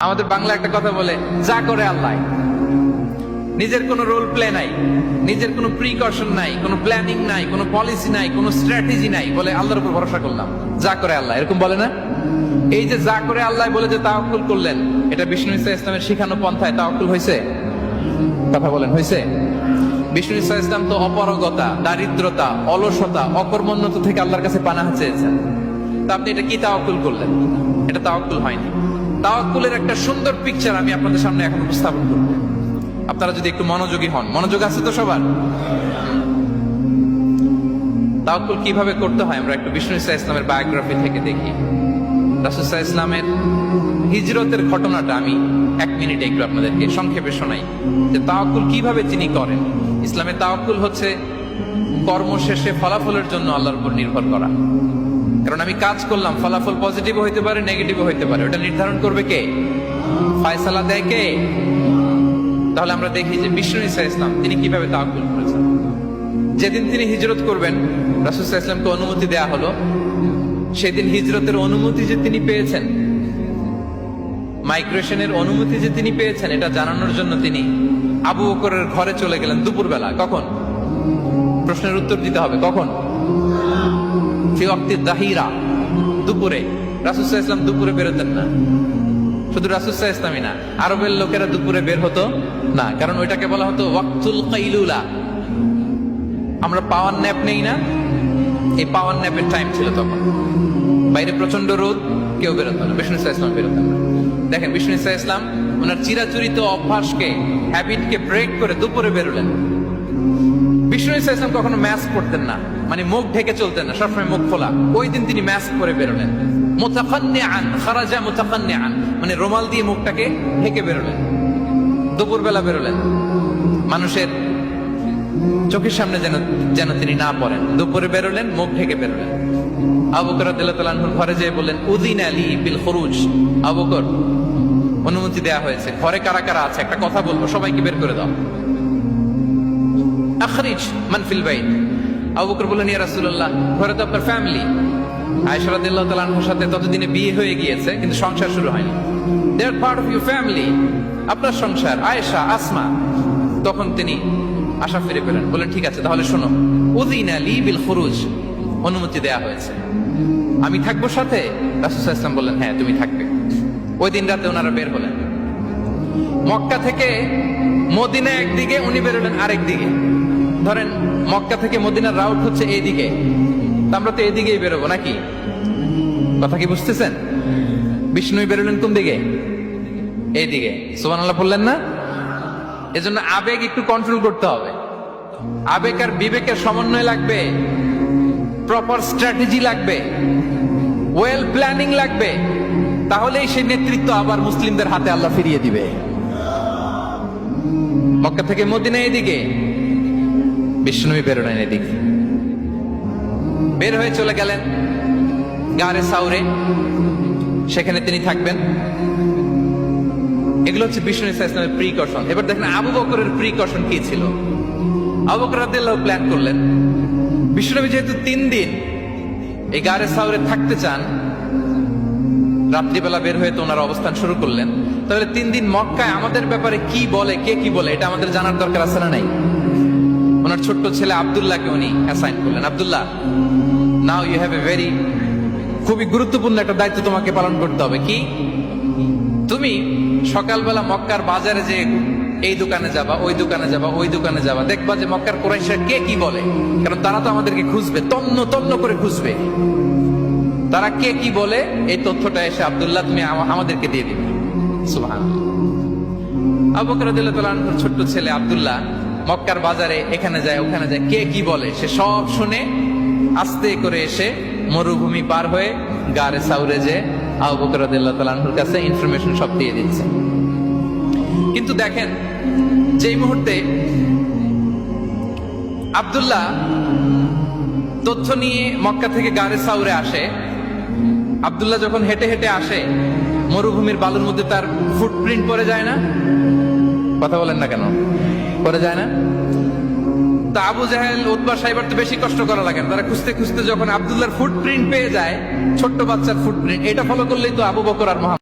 আমাদের বাংলা একটা কথা বলে, যা করে আল্লাহ। নিজের কোনো রোল প্লে নাই, নিজের কোনো প্রিকশন নাই, কোনো প্ল্যানিং নাই, কোনো পলিসি নাই, কোনো স্ট্র্যাটেজি নাই বলে আল্লাহর উপর ভরসা করলাম। যা করে আল্লাহ। এরকম বলে না? এই যে যা করে আল্লাহ বলে যে তাওকুল করলেন, এটা বিষ্ণু ইসা ইসলামের শিখানো পন্থায় তাওকুল হয়েছে? কথা বলেন, হয়েছে? বিষ্ণু ইসা ইসলাম তো অপারগতা, দারিদ্রতা, অলসতা, অকর্মণ্যতা থেকে আল্লাহর কাছে পানাহ চেয়েছেন। তা আপনি এটা কি তাওয়াক্কুল করলেন? এটা তাওকুল হয়নি। তাওয়াক্কুলের একটা সুন্দর পিকচার আমি আপনাদের সামনে এখন উপস্থাপন করব। আপনারা যদি একটু মনোযোগী হন। মনোযোগ আছে তো সবার? তাওয়াক্কুল কীভাবে করতে হয় আমরা একটু বিষ্ণু ইসা ইসলামের বায়োগ্রাফি থেকে দেখি। রাসুসা ইসলামের হিজরতের ঘটনাটা আমি এক মিনিটে একটু আপনাদেরকে সংক্ষেপে শোনাই। যে তাওয়াক্কুল কীভাবে তিনি করেন? ইসলামে তাওয়াক্কুল হচ্ছে কর্ম শেষে ফলাফলের জন্য আল্লাহর উপর নির্ভর করা। কারণ আমি কাজ করলাম, ফলাফল পজিটিভ হইতে পারে নেগেটিভ হইতে পারে। ওটা নির্ধারণ করবে কে? ফায়সালা দেয় কে? তাহলে আমরা দেখি যে বিষ্ণু ইসা ইসলাম, তিনি কীভাবে তাওয়াক্কুল করেছেন। যেদিন তিনি হিজরত করবেন রাসুসা ইসলামকে অনুমতি দেয়া হলো, সেদিন হিজরতের অনুমতি যে তিনি পেয়েছেন, মাইগ্রেশনের অনুমতি যে তিনি পেয়েছেন, এটা জানানোর জন্য তিনি আবু বকরের ঘরে চলে গেলেন দুপুরবেলা। কখন? প্রশ্নের উত্তর দিতে হবে। কখন? ফি ওয়াক্তি দাহিরা, দুপুরে। রাসুসা ইসলাম দুপুরে বেরোতেন না। শুধু রাসুসা ইসলামই না, আরবের লোকেরা দুপুরে বের হতো না, কারণ ওইটাকে বলা হতো ওয়াক্তুল কাইলুলা। আমরা পাওয়ার ন্যাপ নেই না, এই পাওয়ার ন্যাপের টাইম ছিল তখন। বাইরে প্রচণ্ড রোদ, কেউ বেরোতো না, বিষ্ণু ইসা ইসলাম বেরোতেন না। দেখেন, বিষ্ণু ইসা ইসলাম ওনার চিরাচরিত অভ্যাসকে হ্যাবিটকে ব্রেক করে দুপুরে বেরোলেন বিষ্ণু ইসা ইসলাম কখনো ম্যাচ করতেন না। মানে মুখ ঢেকে চলতেন না, সবসময় মুখ খোলা। ওই দিন তিনি ম্যাস্ক পরে বেরোলেন। মোতাফান্নে আন খারাজা মোতাফান্নে আন মানে রোমাল দিয়ে মুখটাকে ঢেকে বেরোলেন। দুপুরবেলা বেরোলেন। মানুষের চোখের সামনে যেন যেন তিনি না পড়েন। দুপুরে বেরোলেন, মুখ ঢেকে বেরোলেন। আবুকর আব্দুল্লাহ ঘরে যেয়ে বললেন উদিন আলী বিল খরুজ। আবুকর অনুমতি দেয়া হয়েছে। ঘরে কারা কারা আছে? একটা কথা বলব, সবাইকে বের করে দাও। আখরিজ মানফিল বাইত। ঘরে তো আপনার ফ্যামিলি সাথে ততদিনে বিয়ে হয়ে গিয়েছে, কিন্তু সংসার শুরু হয়নি। পার্ট অফ ইউর ফ্যামিলি আপনার সংসার, আয়েশা, আসমা। তখন তিনি আশা ফিরে পেলেন, বললেন, ঠিক আছে, তাহলে শোনো। উদিনা লি বিল খুরুজ। অনুমতি দেয়া হয়েছে। আমি থাকব সাথে? বললেন হ্যাঁ তুমি থাকবে। ওই দিন রাতে ওনারা বের হলেন। মক্কা থেকে মদিনা একদিকে, উনি বেরোলেন আরেক দিকে। ধরেন, মক্কা থেকে মদিনার রাউট হচ্ছে এইদিকে। আমরা তো এদিকেই বেরোবো, নাকি? কথা কি বুঝতেছেন? বিষ্ণুই বেরোলেন কোন দিকে? এইদিকে। সোমান আল্লাহ বললেন না? এজন্য আবেগ একটু কন্ট্রোল করতে হবে। আবেগ আর বিবেকের সমন্বয় লাগবে। প্রপার স্ট্র্যাটেজি লাগবে। ওয়েল প্ল্যানিং লাগবে। তাহলেই সেই নেতৃত্ব আবার মুসলিমদের হাতে আল্লাহ ফিরিয়ে দিবে। মক্কা থেকে মদিনা এদিকে বিষ্ণুই বেরোলেন এদিকে। বের হয়ে চলে গেলেন গারে সাউরে। সেখানে তিনি থাকবেন। এগুলো হচ্ছে বিষ্ণু ইসা ইসলামের প্রিকশন এবার দেখেন আবু বকরের প্রিকশন কি ছিল? আবু বকর প্ল্যান করলেন। বিষ্ণুনবী যেহেতু তিন দিন এই গারে সাউরে থাকতে চান, রাত্রিবেলা বের হয়ে তো ওনার অবস্থান শুরু করলেন। তাহলে তিন দিন মক্কায় আমাদের ব্যাপারে কি বলে, কে কি বলে, এটা আমাদের জানার দরকার আছে না নাই? ওনার ছোট্ট ছেলে আবদুল্লাহকে উনি অ্যাসাইন করলেন। Abdullah now you have a very খুবই গুরুত্বপূর্ণ একটা দায়িত্ব তোমাকে পালন করতে হবে। কি? তুমি সকালবেলা মক্কার বাজারে যে এই দোকানে যাবা, ওই দোকানে যাবা, ওই দোকানে যাবা, দেখবা যে মক্কার কোরাইশরা কে কি বলে। কারণ তারা তো আমাদেরকে খুঁজবে, তন্ন তন্ন করে খুঁজবে। তারা কে কি বলে, এই তথ্যটা এসে আব্দুল্লাহ তুমি আমাদেরকে দিয়ে দিবে। সুবহান আবু আনহুর ছোট্ট ছেলে আব্দুল্লাহ মক্কার বাজারে এখানে যায়, ওখানে যায়। কে কি বলে? সে সব শুনে আস্তে করে এসে মরুভূমি পার হয়ে গারে সাউরে যে আবু বকর রাদিয়াল্লাহু কাছে ইনফরমেশন সব দিয়ে দিচ্ছে। কিন্তু দেখেন, যেই মুহূর্তে আব্দুল্লাহ তথ্য নিয়ে মক্কা থেকে গারে সাউরে আসে, আব্দুল্লাহ যখন হেঁটে হেঁটে আসে, মরুভূমির বালুর মধ্যে তার ফুটপ্রিন্ট পড়ে যায় না? কথা বলেন না কেন? পড়ে যায় না তা আবু জাহেল উদ্বা সাহেবের তো বেশি কষ্ট করা লাগে। তারা খুঁজতে খুঁজতে যখন আবদুল্লার ফুটপ্রিন্ট পেয়ে যায়, ছোট্ট বাচ্চার ফুটপ্রিন্ট এটা ফলো করলেই তো আবু বকর আর